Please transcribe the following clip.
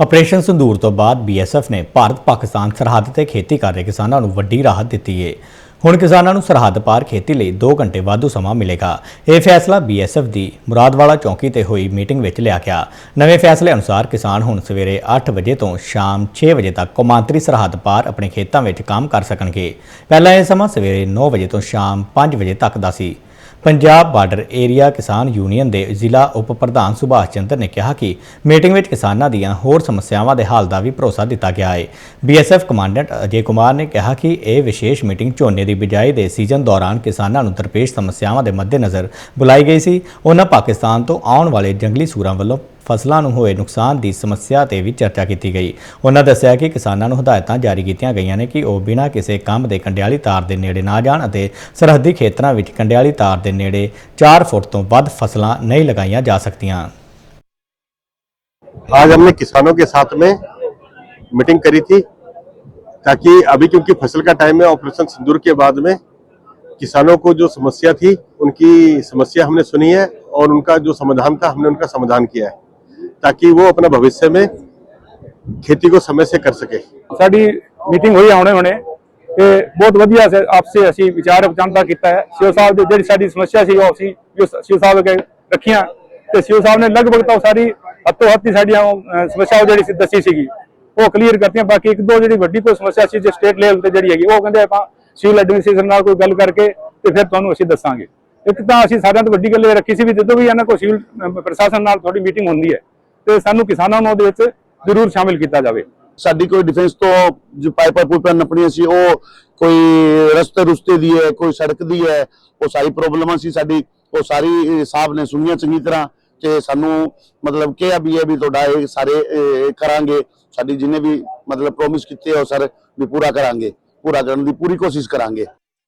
Operation ਸੰਦੂਰ ਤੋਂ ਬਾਅਦ BSF ਨੇ ਭਾਰਤ ਪਾਕਿਸਤਾਨ ਸਰਹੱਦ ਤੇ ਖੇਤੀ ਕਰ ਰਹੇ ਕਿਸਾਨਾਂ ਨੂੰ ਵੱਡੀ ਰਾਹਤ ਦਿੱਤੀ ਹੈ ਹੁਣ ਕਿਸਾਨਾਂ ਨੂੰ ਸਰਹੱਦ ਪਾਰ ਖੇਤੀ ਲਈ 2 ਘੰਟੇ ਵਾਧੂ ਸਮਾਂ ਮਿਲੇਗਾ। ਇਹ ਫੈਸਲਾ ਬੀਐਸਐਫ ਦੀ ਮੁਰਾਦਵਾਲਾ ਚੌਂਕੀ ਤੇ ਹੋਈ ਮੀਟਿੰਗ ਵਿੱਚ ਲਿਆ ਗਿਆ। ਨਵੇਂ ਫੈਸਲੇ ਅਨੁਸਾਰ ਕਿਸਾਨ ਹੁਣ ਸਵੇਰੇ 8 ਵਜੇ ਤੋਂ ਸ਼ਾਮ 6 ਵਜੇ ਤੱਕ ਕੌਮਾਂਤਰੀ ਸਰਹੱਦ ਪਾਰ ਆਪਣੇ ਖੇਤਾਂ ਵਿੱਚ ਕੰਮ ਕਰ ਸਕਣਗੇ। ਪਹਿਲਾਂ ਇਹ ਸਮਾਂ ਸਵੇਰੇ 9 ਵਜੇ ਤੋਂ ਸ਼ਾਮ 5 ਵਜੇ ਤੱਕ ਦਾ ਸੀ। ਪੰਜਾਬ ਬਾਰਡਰ ਏਰੀਆ ਕਿਸਾਨ ਯੂਨੀਅਨ ਦੇ ਜ਼ਿਲ੍ਹਾ ਉਪ ਪ੍ਰਧਾਨ ਸੁਭਾਸ਼ ਚੰਦਰ ਨੇ ਕਿਹਾ ਕਿ ਮੀਟਿੰਗ ਵਿੱਚ ਕਿਸਾਨਾਂ ਦੀਆਂ ਹੋਰ ਸਮੱਸਿਆਵਾਂ ਦੇ ਹੱਲ ਦਾ ਵੀ ਭਰੋਸਾ ਦਿੱਤਾ ਗਿਆ ਹੈ। ਬੀਐਸਐਫ ਕਮਾਂਡੈਂਟ ਅਜੇ ਕੁਮਾਰ ਨੇ ਕਿਹਾ ਕਿ ਇਹ ਵਿਸ਼ੇਸ਼ ਮੀਟਿੰਗ ਝੋਨੇ ਦੀ ਬਿਜਾਈ ਦੇ ਸੀਜ਼ਨ ਦੌਰਾਨ ਕਿਸਾਨਾਂ ਨੂੰ ਦਰਪੇਸ਼ ਸਮੱਸਿਆਵਾਂ ਦੇ ਮੱਦੇਨਜ਼ਰ ਬੁਲਾਈ ਗਈ ਸੀ। ਉਹਨਾਂ ਪਾਕਿਸਤਾਨ ਤੋਂ ਆਉਣ ਵਾਲੇ ਜੰਗਲੀ ਸੂਰਾਂ ਵੱਲੋਂ ਫਸਲਾਂ ਨੂੰ ਹੋਏ ਨੁਕਸਾਨ ਦੀ ਸਮੱਸਿਆ ਤੇ ਵੀ ਚਰਚਾ ਕੀਤੀ ਗਈ ਉਹਨਾਂ ਦੱਸਿਆ ਕਿ ਕਿਸਾਨਾਂ ਨੂੰ ਹਦਾਇਤਾਂ ਜਾਰੀ ਕੀਤੀਆਂ ਗਈਆਂ ਨੇ ਕਿ ਉਹ ਬਿਨਾਂ ਕਿਸੇ ਕੰਮ ਦੇ ਕੰਡਿਆਲੀ ਤਾਰ ਦੇ ਨੇੜੇ ਨਾ ਜਾਣ ਅਤੇ ਸਰਹੱਦੀ ਖੇਤਰਾਂ ਵਿੱਚ ਕੰਡਿਆਲੀ ਤਾਰ ਦੇ ਨੇੜੇ 4 ਫੁੱਟ ਤੋਂ ਵੱਧ ਫਸਲਾਂ ਨਹੀਂ ਲਗਾਈਆਂ ਜਾ ਸਕਦੀਆਂ आज हमने किसानों के साथ में मीटिंग करी थी ताकि अभी क्योंकि फसल का टाइम है ऑपरेशन सिंदूर के बाद में किसानों को जो समस्या थी उनकी समस्या हमने सुनी है और उनका जो समाधान था हमने उनका समाधान किया है ताकि वो अपना भविष्य में खेती को समय से कर सके ਸਾਡੀ ਮੀਟਿੰਗ ਹੋਈ ਆਉਣੇ ਹੁਣੇ ਤੇ ਬਹੁਤ ਵਧੀਆ ਸੇ ਆਪਸੇ ਅਸੀਂ ਵਿਚਾਰ ਵਿਚਾਂਦਾ ਕੀਤਾ ਹੈ ਸੀਓ ਸਾਹਿਬ ਦੀ ਜਿਹੜੀ ਸਾਡੀ ਸਮੱਸਿਆ ਸੀ ਉਹ ਅਸੀਂ ਜੋ ਸੀਓ ਸਾਹਿਬ ਅੱਗੇ ਰੱਖੀਆਂ ਤੇ ਸੀਓ ਸਾਹਿਬ ਨੇ ਲਗਭਗ ਤਾਂ ਉਹ ਸਾਰੀ ਹੱਥੋਂ ਹੱਥੀ ਸਾਡੀਆਂ ਉਹ, ਅਹ, ਸਮੱਸਿਆ ਉਹ ਜਿਹੜੀ ਸੀ ਦੱਸੀ ਸੀਗੀ ਉਹ ਕਲੀਅਰ ਕਰਤੀਆਂ ਬਾਕੀ ਇੱਕ ਦੋ ਜਿਹੜੀ ਵੱਡੀ ਕੋਈ ਸਮੱਸਿਆ ਸੀ ਜੇ ਸਟੇਟ ਲੈਵਲ ਤੇ ਜਿਹੜੀ ਹੈਗੀ ਉਹ ਕਹਿੰਦੇ ਆਪਾਂ ਸਿਵਲ ਐਡਮਿਨਿਸਟ੍ਰੇਸ਼ਨ ਨਾਲ ਕੋਈ ਗੱਲ ਕਰਕੇ ਤੇ ਫਿਰ ਤੁਹਾਨੂੰ ਅਸੀਂ ਦੱਸਾਂਗੇ ਇੱਕ ਤਾਂ ਅਸੀਂ ਸਾਰਿਆਂ ਤੋਂ ਵੱਡੀ ਗੱਲ ਇਹ ਰੱਖੀ ਸੀ ਵੀ ਜਦੋਂ ਵੀ ਇਹਨਾਂ ਕੋਈ ਸਿਵਲ ਅਹ, ਪ੍ਰਸ਼ਾਸਨ ਨਾਲ ਤੁਹਾਡੀ ਮੀਟਿੰਗ ਹੁੰਦੀ ਹੈ ਤੇ ਸਾਨੂੰ ਕਿਸਾਨਾਂ ਨੂੰ ਉਹਦੇ ਵਿੱਚ ਜ਼ਰੂਰ ਸ਼ਾਮਿਲ ਕੀਤਾ ਜਾਵੇ। ਸਾਡੀ ਕੋਈ ਡਿਫੈਂਸ ਤੋਂ ਜੋ ਪਾਈਪਾਂ ਪੂਪਾਂ ਨੱਪਣੀਆਂ ਸੀ, ਉਹ ਕੋਈ ਰਸਤੇ ਰੁਸਤੇ ਦੀ ਹੈ, ਕੋਈ ਸੜਕ ਦੀ ਹੈ, ਉਹ ਸਾਰੀ ਪ੍ਰੋਬਲਮਾਂ ਸੀ ਸਾਡੀ। ਉਹ ਸਾਰੀ ਸਾਹਿਬ ਨੇ ਸੁਣੀਆਂ ਚੰਗੀ ਤਰ੍ਹਾਂ ਕਿ ਸਾਨੂੰ ਮਤਲਬ ਕਿਹਾ ਵੀ ਹੈ ਵੀ ਤੁਹਾਡਾ ਇਹ ਸਾਰੇ ਕਰਾਂਗੇ। ਸਾਡੀ ਜਿੰਨੇ ਵੀ ਮਤਲਬ ਪ੍ਰੋਮਿਸ ਕੀਤੇ ਉਹ ਸਰ ਵੀ ਪੂਰਾ ਕਰਾਂਗੇ। ਪੂਰਾ ਕਰਨ ਦੀ ਪੂਰੀ ਕੋਸ਼ਿਸ਼ ਕਰਾਂਗੇ।